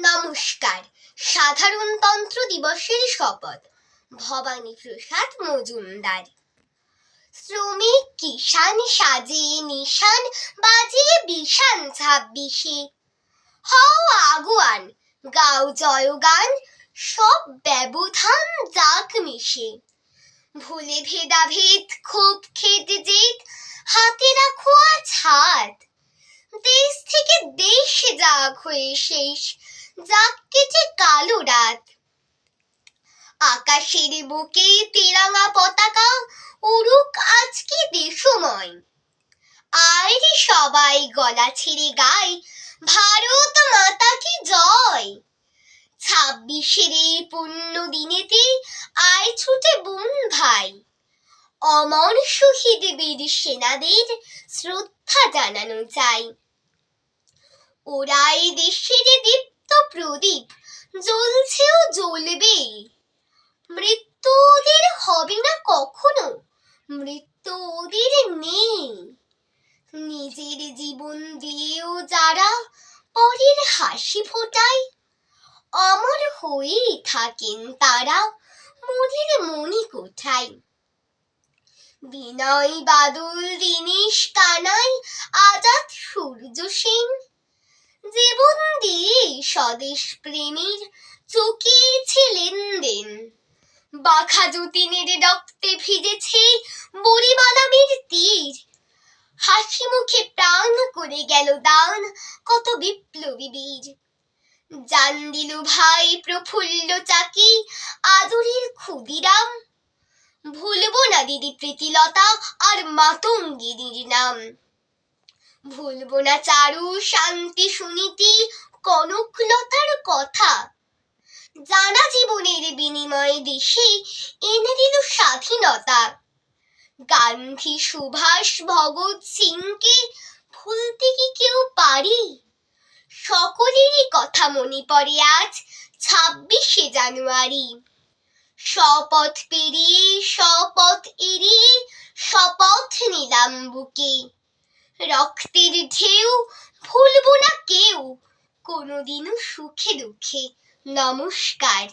নমস্কার। সাধারণতন্ত্র দিবসের শপথ। ভবানী প্রসাদ মজুমদার। শ্রমিক কিষান সাজে নিশান বাজে বিশান ছাব্বিশে। হও আগুয়ান, গাও জয়গান সব ব্যবধান যাক মিশে। ভুলে ভেদাভেদ খুব খেদ জেদ, হাতে রাখো আজ হাত। দেশ থেকে দেশ যাক হয়ে শেষ। কেটে কালো রাত। আকাশের বুকে তেরাঙা পতাকা উড়ুক আজকে দেশময়। আয় রে সবাই গলা ছেড়ে গাই ভারত মাতা কি জয়? ছাব্বিশের এই পুণ্য দিনেতে আয় ছুটে বোন ভাই। অমর শহীদ বীর সেনাদের শ্রদ্ধা জানানো চাই। ওরাই দেশের দীপ্ত প্রদীপ, জ্বলছেও জ্বলবে। মৃত্যু ওদের হবে না কখনো। মৃত্যু ওদের নেই। নিজের জীবন দিয়েও যারা পরের হাসি ফোটায়, অমর হয়েই থাকেন তারা মনের মনি কোঠায়। বিনয় বাদল, দীনেশ কানাই, আজাদ সূর্য সেন স্বদেশ প্রেমীর চুকিয়েছে লেনদেন বাঘা যতীনের রক্তে ভিজেছে বড়িমালামের তীর। হাসি মুখে প্রাণ করে গেল দান, কত বিপ্লবী বীর। জান দিল ভাই প্রফুল্ল চাকি আদরের ক্ষুদিরাম। ভুলবো না দিদি প্রীতিলতা আর মাতঙ্গিনীর নাম। ভুলবো না চারু শান্তি সুনীতি কনকলতার কথা জানা জীবনের বিনিময়ে দেশে এনে দিল স্বাধীনতা। গান্ধী সুভাষ ভগৎ সিংকে ভুলতে কি কেউ পারি? সকলেরই কথা মনে পড়ে আজ ছাব্বিশে জানুয়ারি। শপথ পেরিয়ে, শপথ এড়িয়ে শপথ নিলাম বুকে। রক্তের ঢেউ ভুলবো না কেউ কোনোদিনও সুখে দুঃখে। নমস্কার।